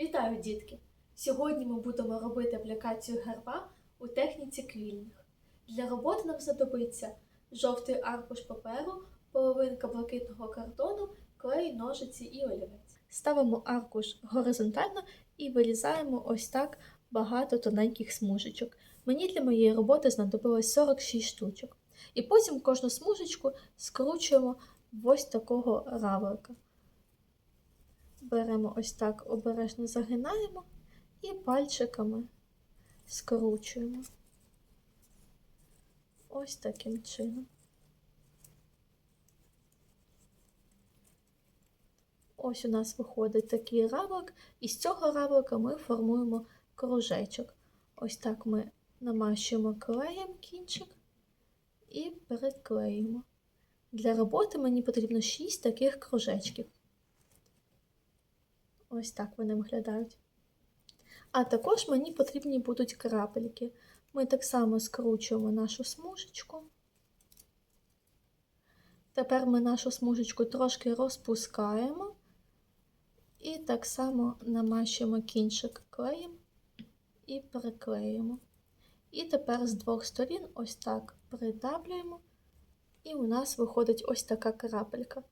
Вітаю, дітки! Сьогодні ми будемо робити аплікацію герба у техніці квільних. Для роботи нам знадобиться жовтий аркуш паперу, половинка блакитного картону, клей, ножиці і олівець. Ставимо аркуш горизонтально і вирізаємо ось так багато тоненьких смужечок. Мені для моєї роботи знадобилось 46 штучок. І потім кожну смужечку скручуємо в ось такого равлика. Беремо ось так, обережно загинаємо і пальчиками скручуємо. Ось таким чином. Ось у нас виходить такий равлик, і з цього равлика ми формуємо кружечок. Ось так ми намащуємо клеєм кінчик і переклеїмо. Для роботи мені потрібно 6 таких кружечків. Ось так вони виглядають. А також мені потрібні будуть крапельки. Ми так само скручуємо нашу смужечку. Тепер ми нашу смужечку трошки розпускаємо і так само намащуємо кінчик клеєм і приклеїмо. І тепер з двох сторін ось так придавлюємо, і у нас виходить ось така крапелька.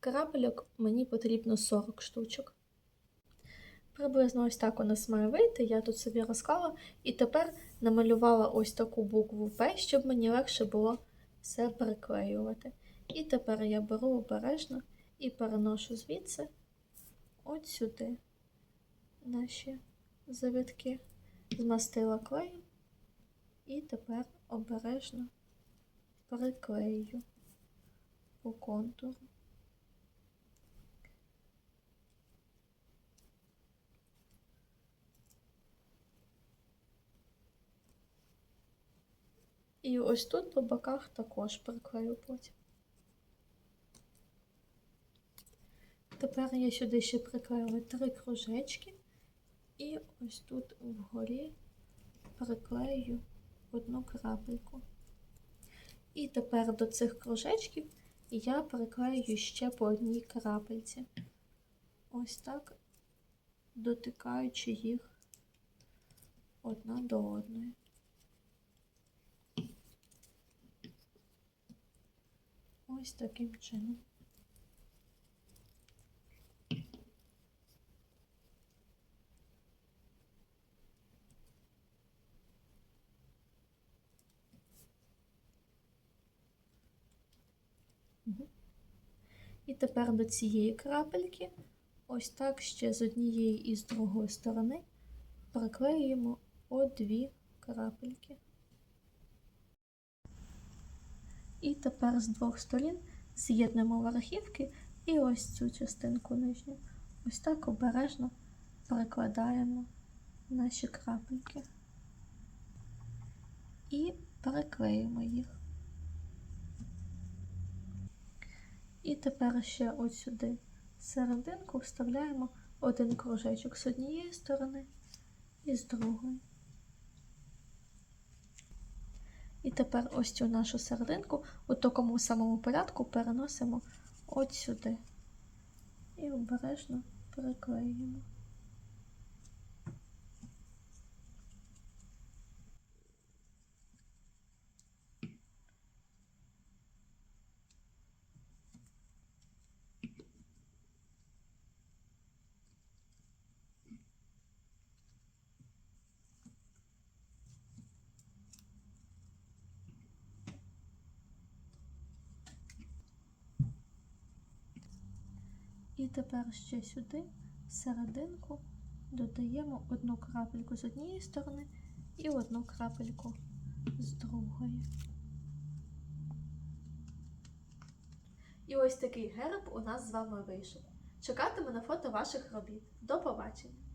Крапельок мені потрібно 40 штучок. Приблизно ось так у нас має вийти. Я тут собі розклала і тепер намалювала ось таку букву П, щоб мені легше було все приклеювати. І тепер я беру обережно і переношу звідси от сюди наші завитки, змастила клеєм і тепер обережно приклею по контуру. І ось тут по боках також приклею потім. Тепер я сюди ще приклеїла три кружечки, і ось тут вгорі приклею одну крапельку. І тепер до цих кружечків я приклею ще по одній крапельці. Ось так, дотикаючи їх одна до одної. Ось таким чином. І тепер до цієї крапельки, ось так ще з однієї і з другої сторони приклеюємо по дві крапельки. І тепер з двох сторін з'єднуємо верхівки і ось цю частинку нижню. Ось так обережно перекладаємо наші крапельки і переклеїмо їх. І тепер ще ось сюди серединку вставляємо один кружечок з однієї сторони і з другої. І тепер ось цю нашу серединку у такому самому порядку переносимо от сюди і обережно приклеюємо. І тепер ще сюди, в серединку, додаємо одну крапельку з однієї сторони і одну крапельку з другої. І ось такий герб у нас з вами вийшов. Чекатиму на фото ваших робіт. До побачення!